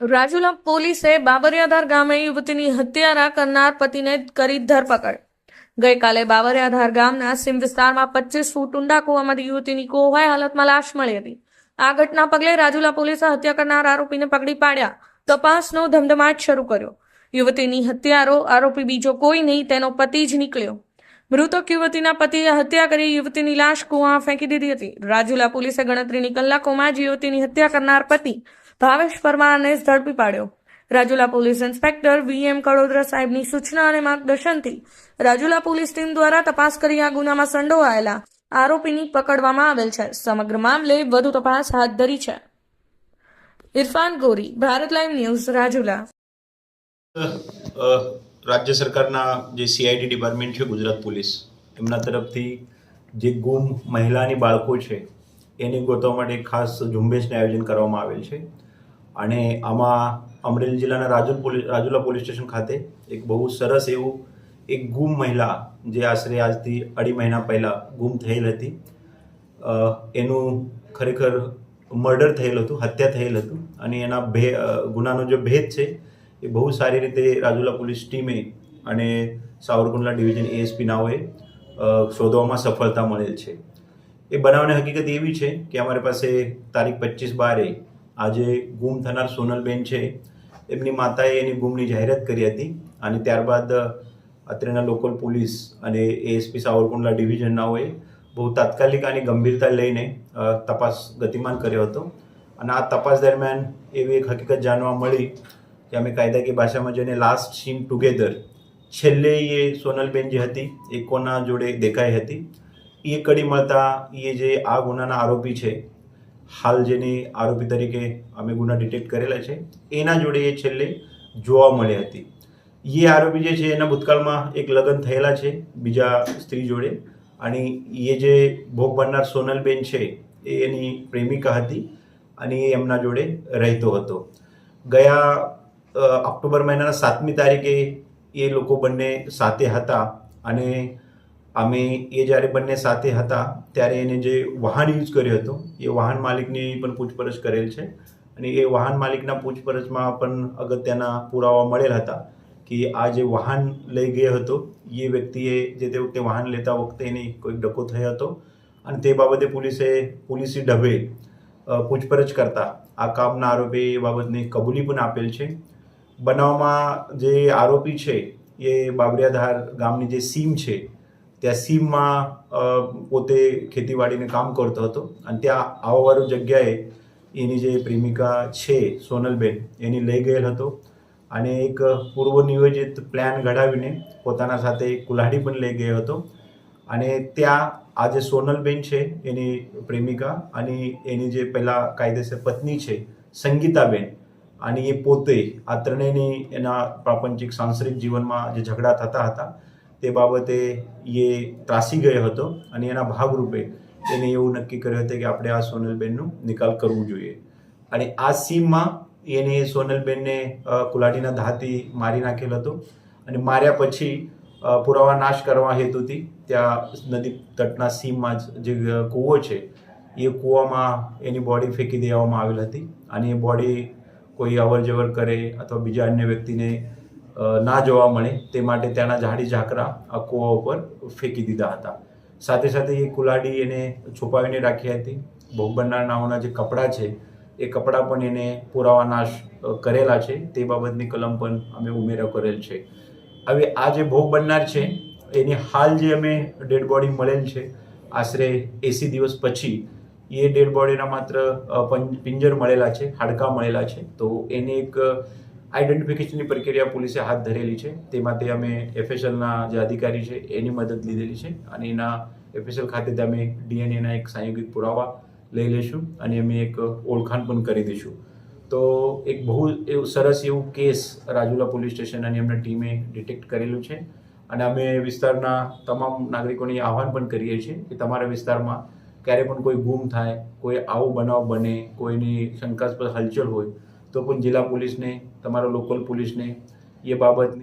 રાજુલા પોલીસે બાબરિયાધાર ગામે યુવતીની હત્યા કરનાર પતિને કરી ધરપકડ. ગઈકાલે બાબરિયાધાર ગામના સીમ વિસ્તારમાં પચીસ ફૂટ ઊંડા કૂવામાંથી યુવતીની કોહાય હાલતમાં લાશ મળી હતી. આ ઘટના પગલે રાજુલા પોલીસે હત્યા કરનાર આરોપીને પકડી પાડ્યા. તપાસનો ધમધમાટ શરૂ કર્યો. યુવતીની હત્યારો, આરોપી બીજો કોઈ નહીં, તેનો પતિ જ નીકળ્યો. મૃતક યુવતીના પતિએ હત્યા કરી યુવતીની લાશ કૂવામાં ફેંકી દીધી હતી. રાજુલા પોલીસે ગણતરીની કલાકોમાં જ યુવતીની હત્યા કરનાર પતિ ભાવેશ પરમારને ઝડપી પાડ્યો. Rajula police inspector V M Kadodara સાહેબની સૂચના અને માર્ગદર્શનથી રાજુલા પોલીસ ટીમ દ્વારા તપાસ કરી આ ગુનામાં સંડોવાયેલા આરોપીની પકડવામાં આવેલ છે. સમગ્ર મામલે વધુ તપાસ હાથ ધરી છે. ઇરફાન ગોરી, ભારત લાઈવ ન્યૂઝ, રાજુલા. રાજ્ય સરકારના જે સીઆઈડી ડિપાર્ટમેન્ટ છે, ગુજરાત પોલીસ, એમના તરફથી જે ગુમ મહિલાની બાળકો છે, એને ગોતવા માટે ખાસ ઝુંબેશનું આયોજન કરવામાં આવેલ છે. અને આમાં અમરેલી જિલ્લાના Rajul police Rajula police station ખાતે એક બહુ સરસ એવું એક ગુમ મહિલા જે આશરે આજથી અઢી મહિના પહેલાં ગુમ થયેલ હતી. એનું ખરેખર મર્ડર થયેલ હતું, હત્યા થયેલ હતું અને એના ભે ગુનાનો જે ભેદ છે એ બહુ સારી રીતે રાજુલા પોલીસ ટીમે અને સાવરકુંડલા ડિવિઝન એએસપી નાઓએ શોધવામાં સફળતા મળેલ છે. એ બનાવની હકીકત એવી છે કે અમારી પાસે તારીખ પચીસ બારે આજે ગુમ થનાર સોનલબેન છે. એમની માતાએ એની ગુમની જાહેરાત કરી હતી અને ત્યારબાદ અત્રેના લોકલ પોલીસ અને એએસપી સાવરકુંડલા ડિવિઝનનાઓએ બહુ તાત્કાલિક આની ગંભીરતા લઈને તપાસ ગતિમાન કર્યો હતો. અને આ તપાસ દરમિયાન એવી એક હકીકત જાણવા મળી કે અમે કાયદાકીય ભાષામાં જેને લાસ્ટ સીન ટુગેધર છેલ્લે એ સોનલબેન જે હતી, એ કોના જોડે દેખાઈ હતી? એ કડી મળતા એ જે આ ગુનાના આરોપી છે હાલ જેની આરોપી તરીકે અમે ગુના ડિટેક્ટ કરેલા છે, એના જોડે એ છેલ્લે જોવા મળી હતી. એ આરોપી જે છે, એના ભૂતકાળમાં એક લગ્ન થયેલા છે, બીજા સ્ત્રી જોડે. અને એ જે ભોગ બનનાર સોનલબેન છે, એ એની પ્રેમિકા હતી અને એ એમના જોડે રહેતો હતો. ગયા ઓક્ટોબર મહિનાના સાતમી તારીખે એ લોકો બંને સાથે હતા અને અમે એ જ્યારે બંને સાથે હતા, ત્યારે એને જે વાહન યુઝ કર્યો હતો, એ વાહન માલિકની પણ પૂછપરછ કરેલ છે. અને એ વાહન માલિકના પૂછપરછમાં પણ અગત્યના પુરાવા મળેલ હતા કે આ જે વાહન લઈ ગયો હતો, એ વ્યક્તિએ જે તે વખતે વાહન લેતા વખતે એને કોઈક ડકો થયો હતો. અને તે બાબતે પોલીસે, પોલીસી ઢબે પૂછપરછ કરતા આ કામના આરોપી એ બાબતની કબૂલી પણ આપેલ છે. બનાવમાં જે આરોપી છે, એ બાબરિયાધાર ગામની જે સીમ છે ત્યાં સીમમાં પોતે ખેતીવાડીને કામ કરતો હતો અને ત્યાં આવવાવાળું જગ્યાએ એની જે પ્રેમિકા છે, સોનલબેન, એની લઈ ગયેલ હતો. અને એક પૂર્વ નિયોજિત પ્લાન ઘડાવીને પોતાના સાથે કુલ્હાડી પણ લઈ ગયો હતો. અને ત્યાં આ જે સોનલબેન છે, એની પ્રેમિકા અને એની જે પહેલાં કાયદેસર પત્ની છે, સંગીતાબેન, અને એ પોતે આ ત્રણેયની એના પ્રાપંચિક સાંસારિક જીવનમાં જે ઝઘડા થતા હતા તે બાબતે એ ત્રાસી ગયો હતો અને એના ભાગરૂપે એને એવું નક્કી કર્યું હતું કે આપણે આ સોનલબેનનું નિકાલ કરવું જોઈએ. અને આ સીમમાં એને સોનલબેનને અ, કુલાડીના ધાતી મારી નાખેલ હતો અને માર્યા પછી પુરાવા નાશ કરવા હેતુથી ત્યાં નદી તટના સીમમાં જ કૂવો છે એ કૂવામાં એની બોડી ફેંકી દેવામાં આવેલ હતી અને એ બોડી કોઈ અવર જવર કરે અથવા બીજા અન્ય વ્યક્તિને ના જોવા મળે. તે માટે ત્યાંના ઝાડી ઝાકરા આ કૂવા ઉપર ફેંકી દીધા હતા. સાથે સાથે એ કુલાડી એને છુપાવીને રાખી હતી. ભોગ બનનાર જે કપડાં છે, એ કપડાં પણ એને પુરાવા નાશ કરેલા છે. તે બાબતની કલમ પણ અમે ઉમેરો કરેલ છે. હવે આ જે ભોગ બનનાર છે, એની હાલ જે અમે ડેડ બોડી મળેલ છે, આશરે એંસી દિવસ પછી, એ ડેડ બોડીના માત્ર પિંજર મળેલા છે, હાડકાં મળેલા છે. તો એને એક આઈડેન્ટિફિકેશનની પ્રક્રિયા પોલીસે હાથ ધરેલી છે. તે માટે અમે એફએસએલના જે અધિકારી છે, એની મદદ લીધેલી છે અને એના એફએસએલ ખાતે અમે ડીએનએના એક સંયોગિક પુરાવા લઈ લઈશું અને અમે એક ઓળખાણ પણ કરી દઈશું. તો એક બહુ એવું સરસ એવું કેસ રાજુલા પોલીસ સ્ટેશન અને એમના ટીમે ડિટેક્ટ કરેલું છે અને અમે વિસ્તારના તમામ નાગરિકોને આહવાન પણ કરીએ છીએ કે તમારા વિસ્તારમાં ક્યારે પણ કોઈ ગુમ થાય, કોઈ આવો બનાવ બને, કોઈની શંકાસ્પદ હલચલ હોય તો પણ જિલ્લા પોલીસને તમારા લોકલ પોલીસને એ બાબતની